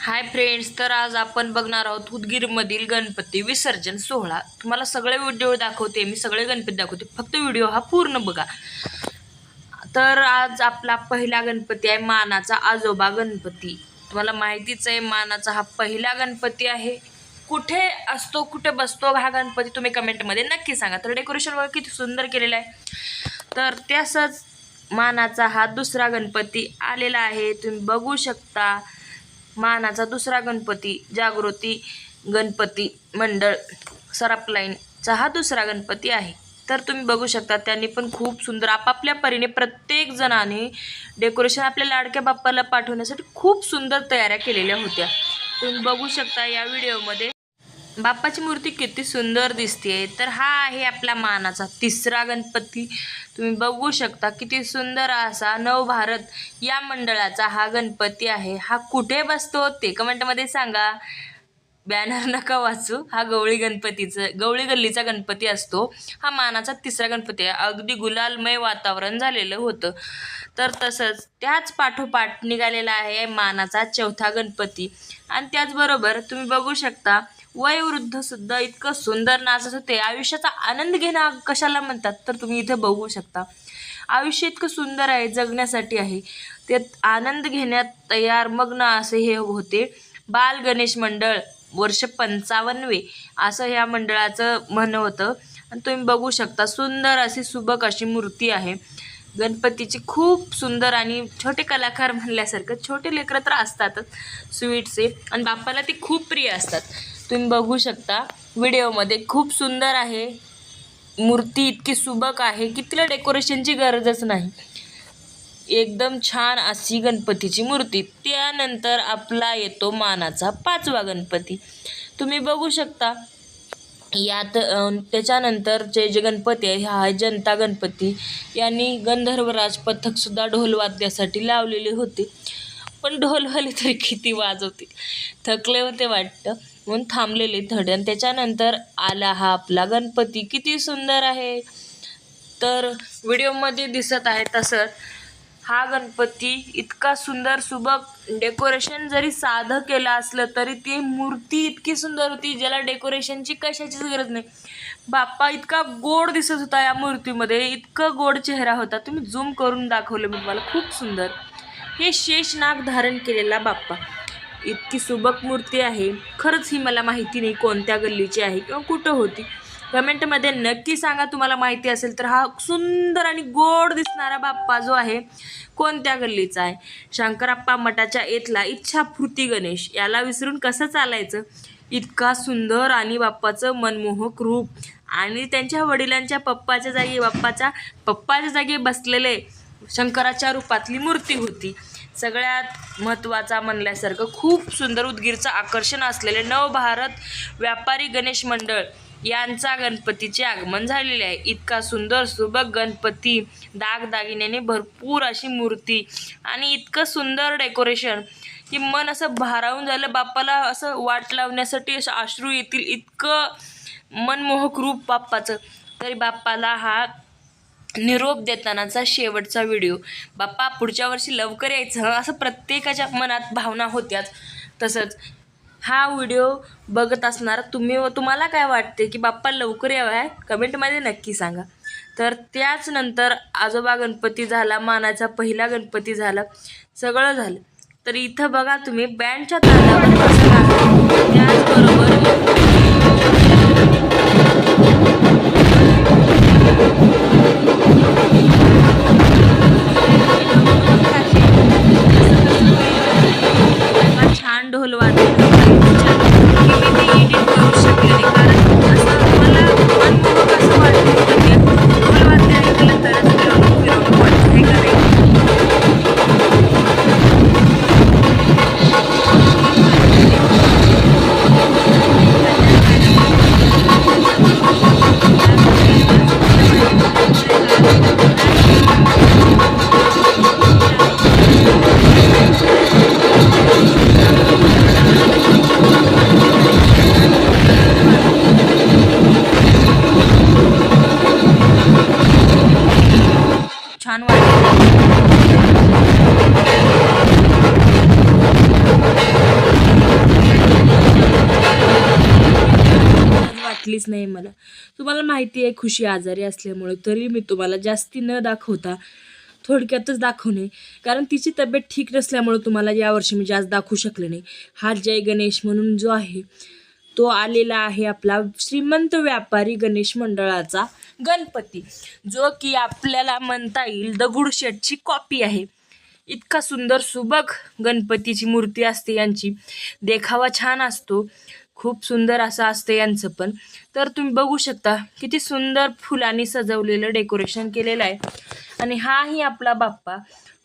Hi friends तर आज आपण बघणार आहोत उदगीरमधील गणपती विसर्जन सोहळा. तुम्हाला सगळे व्हिडिओ दाखवते मी सगळे गणपती दाखवते. फक्त व्हिडिओ हा पूर्ण बघा. तर आज आपला पहिला गणपती आहे मानाचा आजोबा गणपती. तुम्हाला माहितीच आहे मानाचा हा पहिला गणपती आहे. कुठे असतो कुठे बसतो हा गणपती तुम्ही कमेंटमध्ये नक्की सांगा. तर डेकोरेशन वगैरे किती सुंदर केलेलं आहे. तर त्यासच मानाचा हा दुसरा गणपती आलेला आहे. तुम्ही बघू शकता. मानाचा दुसरा गणपती जागृती गणपती मंडळ सराप लाईनचा हा दुसरा गणपती आहे. तर तुम्ही बघू शकता त्यांनी पण खूप सुंदर आपापल्या परीने प्रत्येक जणाने डेकोरेशन आपल्या लाडक्या बाप्पाला पाठवण्यासाठी खूप सुंदर तयाऱ्या केलेल्या होत्या. तुम्ही बघू शकता या व्हिडिओमध्ये बाप्पाची मूर्ती किती सुंदर दिसते तर हा आहे आपला मानाचा तिसरा गणपती. तुम्ही बघू शकता किती सुंदर असा नवभारत या मंडळाचा हा गणपती आहे. हा कुठे बसतो ते कमेंटमध्ये सांगा. बॅनर नका वाचू. हा गवळी गणपतीचं गवळी गल्लीचा गणपती असतो. हा मानाचा तिसरा गणपती आहे. अगदी गुलालमय वातावरण झालेलं होतं. तर तसंच त्याच पाठोपाठ निघालेला आहे मानाचा चौथा गणपती. आणि त्याचबरोबर तुम्ही बघू शकता वयोवृद्ध सुद्धा इतकं सुंदर नाचत होते. आयुष्याचा आनंद घेणं कशाला म्हणतात? तर तुम्ही इथे बघू शकता. आयुष्य इतकं सुंदर आहे जगण्यासाठी आहे. त्यात आनंद घेण्यात तयार मग्न असे हे होते. बाल गणेश मंडळ वर्ष पंचावन्नवे असं ह्या मंडळाचं म्हणणं होतं. आणि तुम्ही बघू शकता सुंदर अशी सुबक अशी मूर्ती आहे. गणपतीची खूप सुंदर आणि छोटे कलाकार म्हणल्यासारखं छोटे लेकरं तर असतातच स्वीटचे आणि बाप्पाला ते खूप प्रिय असतात. तुम्ही बघू शकता व्हिडिओमध्ये खूप सुंदर आहे. मूर्ती इतकी सुबक आहे की तिला डेकोरेशनची गरजच नाही. एकदम छान अशी गणपतीची मूर्ती. त्यानंतर आपला येतो मानाचा पाचवा गणपती. तुम्ही बघू शकता यात अं, त्याच्यानंतरचे जे गणपती आहे हा आहे जनता गणपती. यांनी गंधर्वराज पथकसुद्धा ढोलवाद्यासाठी लावलेले होते. पण ढोलवाले तरी किती वाजवतील. थकले होते वाटतं. म्हणून थांबलेले थोडे आणि त्याच्यानंतर आला हा आपला गणपती. किती सुंदर आहे. तर व्हिडिओमध्ये दिसत आहे तसं. हा गणपती इतका सुंदर सुबक डेकोरेशन जरी साधं केलं असलं तरी ती मूर्ती इतकी सुंदर होती ज्याला डेकोरेशनची कशाचीच गरज नाही. बाप्पा इतका गोड दिसत होता या मूर्तीमध्ये. इतकं गोड चेहरा होता. तुम्ही झूम करून दाखवलं मी तुम्हाला. खूप सुंदर. हे शेषनाग धारण केलेला बाप्पा. इतकी सुबक मूर्ती आहे. खरंच ही मला माहिती नाही कोणत्या गल्लीची आहे किंवा कुठं होती. कमेंटमध्ये नक्की सांगा तुम्हाला माहिती असेल तर हा सुंदर आणि गोड दिसणारा बाप्पा जो आहे कोणत्या गल्लीचा आहे? शंकराप्पा मठाच्या येथला इच्छापूर्ती गणेश याला विसरून कसं चालायचं? इतका सुंदर आणि बाप्पाचं मनमोहक रूप. आणि त्यांच्या वडिलांच्या पप्पाच्या जागी बाप्पाच्या पप्पाच्या जागी बसलेले शंकराच्या रूपातली मूर्ती होती. सगळ्यात महत्त्वाचा म्हणल्यासारखं खूप सुंदर उदगीरचं आकर्षण असलेले नवभारत व्यापारी गणेश मंडळ यांचा गणपतीचे आगमन झालेले आहे. इतका सुंदर सुबक गणपती दागदागिन्याने भरपूर अशी मूर्ती आणि इतकं सुंदर डेकोरेशन की मन असं भारावून झालं. बाप्पाला असं वाट लावण्यासाठी असं अश्रू येतील इतकं मनमोहक रूप बाप्पाचं. तरी बाप्पाला हा निरोप देतानाचा शेवटचा व्हिडिओ. बाप्पा पुढच्या वर्षी लवकर यायचं. असं प्रत्येकाच्या मनात भावना होत्याच. तसंच हा व्हिडिओ बघत असणार तुम्ही तुम्हाला काय वाटते की बाप्पा लवकर यावा आहे कमेंटमध्ये नक्की सांगा. तर त्याच नंतर आजोबा गणपती झाला मानाचा पहिला गणपती झाला सगळं झालं. तर इथं बघा तुम्ही बँडच्या तालावर वाटलीच नाही मला. तुम्हाला माहिती आहे खुशी आजारी असल्यामुळे तरी मी तुम्हाला जास्ती न दाखवता थोडक्यातच दाखवणे कारण तिची तब्येत ठीक नसल्यामुळे तुम्हाला यावर्षी मी जास्त दाखवू शकले नाही. हा जय गणेश म्हणून जो आहे तो आलेला आहे आपला श्रीमंत व्यापारी गणेश मंडळाचा गणपती जो की आपल्याला म्हणता येईल दगडूशेठची कॉपी आहे. इतका सुंदर सुबक गणपतीची मूर्ती असते यांची. देखावा छान असतो. खूप सुंदर असं असतं यांचं पण. तर तुम्ही बघू शकता किती सुंदर फुलांनी सजवलेलं डेकोरेशन केलेलं आहे. आणि हाही आपला बाप्पा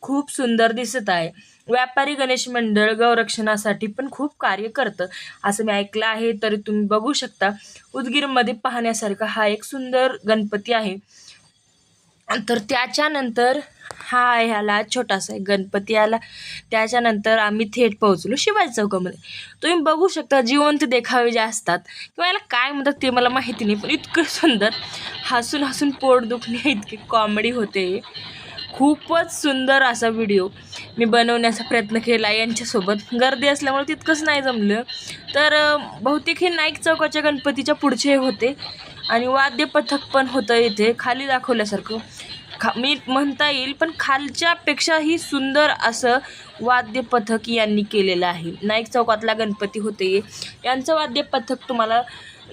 खूप सुंदर दिसत आहे. व्यापारी गणेश मंडळ गौरक्षणासाठी पण खूप कार्य करतं. असं मी ऐकलं आहे तरी तुम्ही बघू शकता. उदगीरमध्ये पाहण्यासारखा हा एक सुंदर गणपती आहे. तर त्याच्यानंतर हा ह्याला छोटासा एक गणपती आला. त्याच्यानंतर आम्ही थेट पोहोचलो शिवाजी चौकामध्ये. तुम्ही बघू शकता जिवंत देखावे जे असतात किंवा याला काय म्हणतात ते मला माहिती नाही पण इतकं सुंदर. हसून हसून पोट दुखणे इतकी कॉमेडी होते. खूपच सुंदर असा व्हिडिओ मी बनवण्याचा प्रयत्न केला यांच्यासोबत. गर्दी असल्यामुळे तितकंच नाही जमलं. तर बहुतेक हे नाईक चौकाच्या गणपतीच्या पुढचे होते. आणि वाद्य पथक पण होतं इथे खाली दाखवल्यासारखं. खा मी म्हणता येईल पण खालच्यापेक्षाही सुंदर असं वाद्य पथक यांनी केलेलं आहे. नाईक चौकातला गणपती होते यांचं वाद्य पथक तुम्हाला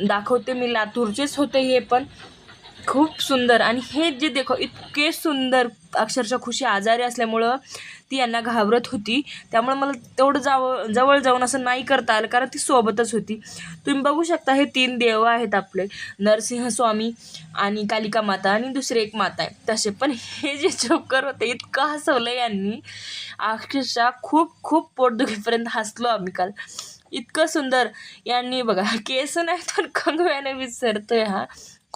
दाखवते मी लातूरचेच होते हे पण. खूप सुंदर. आणि हे जे देखो इतके सुंदर अक्षरशः खुशी आजारी असल्यामुळं ती यांना घाबरत होती. त्यामुळे मला तेवढं जावं जवळ जाऊन असं नाही करता आलं कारण ती सोबतच होती. तुम्ही बघू शकता हे तीन देव आहेत आपले. नरसिंह स्वामी आणि कालिका माता आणि दुसरी एक माता आहे. तसे. पण हे जे जोकर होते इतकं हसवलं यांनी. अक्षरशः खूप खूप पोटदुखीपर्यंत हसलो आम्ही काल. इतकं सुंदर यांनी बघा केस नाही तर कंगव्याने विसरतोय हा.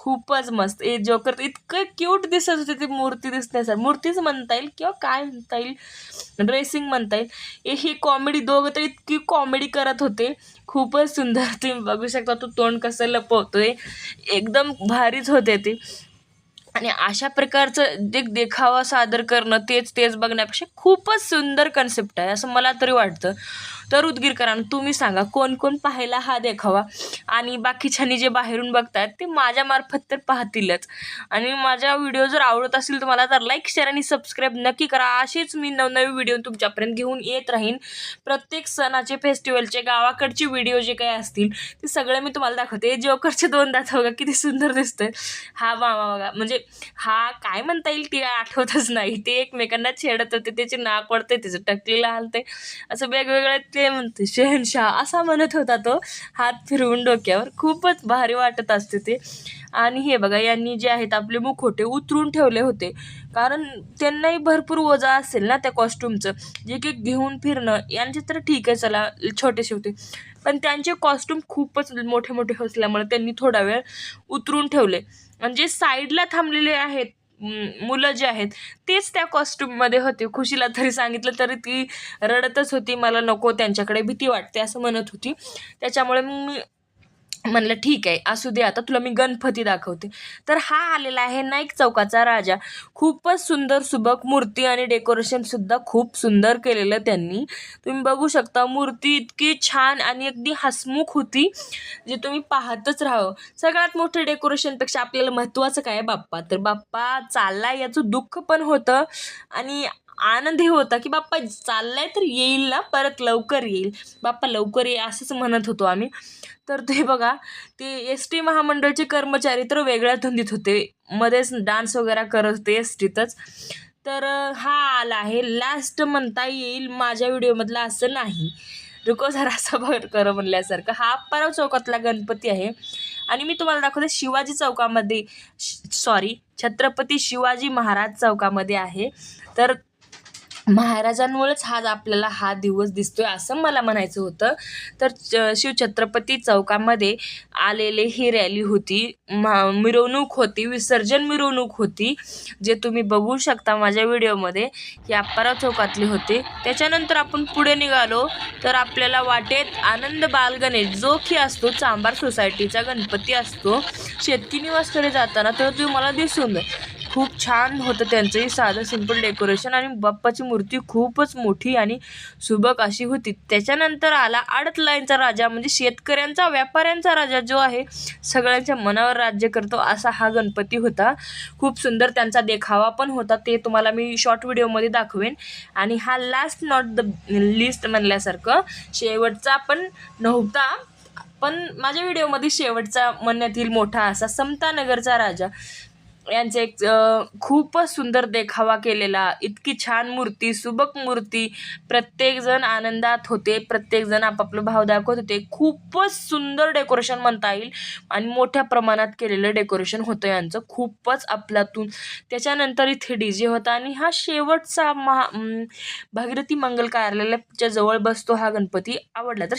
खूपच मस्त. ए जोकर इतकं क्यूट दिसत होती ती मूर्ती दिसण्यासाठी मूर्तीच म्हणता येईल किंवा काय म्हणता येईल? ड्रेसिंग म्हणता येईल. ए ही कॉमेडी दोघं तर इतकी कॉमेडी करत होते. खूपच सुंदर. तुम्ही बघू शकता तो तोंड कसं लपवतोय. एकदम भारीच होते ते. आणि अशा प्रकारचं जे देखावा सादर करणं तेच तेच बघण्यापेक्षा खूपच सुंदर कन्सेप्ट आहे. असं मला तरी वाटतं. तर उदगीरकरांना तुम्ही सांगा कोण कोण पाहायला हा देखावा? आणि बाकीच्यांनी जे बाहेरून बघतात ते माझ्यामार्फत तर पाहतीलच. आणि माझा व्हिडिओ जर आवडत असेल तुम्हाला तर लाईक शेअर आणि सबस्क्राईब नक्की करा. असेच मी नवनवीन व्हिडिओ तुमच्यापर्यंत घेऊन येत राहीन. प्रत्येक सणाचे फेस्टिवलचे गावाकडचे व्हिडिओ जे काही असतील ते सगळे मी तुम्हाला दाखवते. जोकरचे दोन दात बघा किती सुंदर दिसतंय. हा मामा बघा म्हणजे हा काय म्हणता येईल ती आठवतच नाही. ते एकमेकांना छेडत होते त्याचे नाक पडते त्याचं टकलीला हालते असं वेगवेगळ्या ते म्हणते शहनशाह असा म्हणत होता तो हात फिरवून डोक्यावर. खूपच भारी वाटत असते ते. आणि हे बघा यांनी जे आहेत आपले मुखोटे उतरून ठेवले होते. कारण त्यांनाही भरपूर ओझा असेल ना त्या कॉस्ट्युमचं. जे की घेऊन फिरणं यांचे तर ठीक आहे चला छोटेसे होते पण त्यांचे कॉस्ट्युम खूपच मोठे मोठे असल्यामुळे त्यांनी थोडा वेळ उतरून ठेवले. म्हणजे साईडला थांबलेले आहेत मुलं जे आहेत तीच त्या कॉस्ट्युममध्ये होती. खुशीला तरी सांगितलं तरी ती रडतच होती. मला नको त्यांच्याकडे भीती वाटते असं म्हणत होती. त्याच्यामुळे मी म्हणलं ठीक आहे असू दे आता तुला मी गणपती दाखवते. तर हा आलेला आहे नाईक चौकाचा राजा. खूपच सुंदर सुबक मूर्ती आणि डेकोरेशनसुद्धा खूप सुंदर केलेलं त्यांनी. तुम्ही बघू शकता मूर्ती इतकी छान आणि अगदी हसमुख होती जे तुम्ही पाहतच राहावं. सगळ्यात मोठं डेकोरेशनपेक्षा आपल्याला महत्त्वाचं काय बाप्पा? तर बाप्पा चाललाय याचं दुःख पण होतं आणि आनंदही होता की बाप्पा चाललाय तर येईल ना परत लवकर येईल. बाप्पा लवकर ये असंच म्हणत होतो आम्ही. तर ते बघा ते एस टी महामंडळचे कर्मचारी तर वेगळ्या धुंदीत होते. मध्येच डान्स वगैरे करत होते एस टीतच. तर हा आला आहे. लास्ट म्हणता येईल माझ्या व्हिडिओमधला असं नाही. रुको जरा सबर कर म्हणल्यासारखं. हा परव चौकातला गणपती आहे. आणि मी तुम्हाला दाखवते शिवाजी चौकामध्ये सॉरी छत्रपती शिवाजी महाराज चौकामध्ये आहे. तर महाराजांमुळेच आज आपल्याला हा दिवस दिसतोय असं मला म्हणायचं होतं. तर च- शिवछत्रपती चौकामध्ये आलेले ही रॅली होती. मा- मिरवणूक होती विसर्जन मिरवणूक होती जे तुम्ही बघू शकता माझ्या व्हिडिओमध्ये. ही अप्पारा चौकातली होते. त्याच्यानंतर आपण पुढे निघालो तर आपल्याला वाटेत आनंद बाल गणेश जो की असतो चांबार सोसायटीचा गणपती असतो शेतकी निवासकडे जाताना तर तुम्ही मला दिसून खूप छान होतं त्यांचंही साधं सिंपल डेकोरेशन आणि बाप्पाची मूर्ती खूपच मोठी आणि सुबक अशी होती. त्याच्यानंतर आला आडत लाईनचा राजा म्हणजे शेतकऱ्यांचा व्यापाऱ्यांचा राजा जो आहे सगळ्यांच्या मनावर राज्य करतो असा हा गणपती होता. खूप सुंदर त्यांचा देखावा पण होता ते तुम्हाला मी शॉर्ट व्हिडिओमध्ये दाखवेन. आणि हा लास्ट नॉट द लिस्ट म्हणल्यासारखं शेवटचा पण नव्हता पण माझ्या व्हिडिओमध्ये शेवटचा म्हणण्यात येईल मोठा असा समतानगरचा राजा. यांचे एक खूपच सुंदर देखावा केलेला. इतकी छान मूर्ती सुबक मूर्ती. प्रत्येकजण आनंदात होते प्रत्येकजण आपापलं भाव दाखवत होते. खूपच सुंदर डेकोरेशन म्हणता येईल आणि मोठ्या प्रमाणात केलेलं डेकोरेशन होतं यांचं. खूपच आपल्यातून त्याच्यानंतर इथे डी जे होता आणि हा शेवटचा महा भागीरथी मंगल कार्यालयाच्या जवळ बसतो हा गणपती. आवडला तर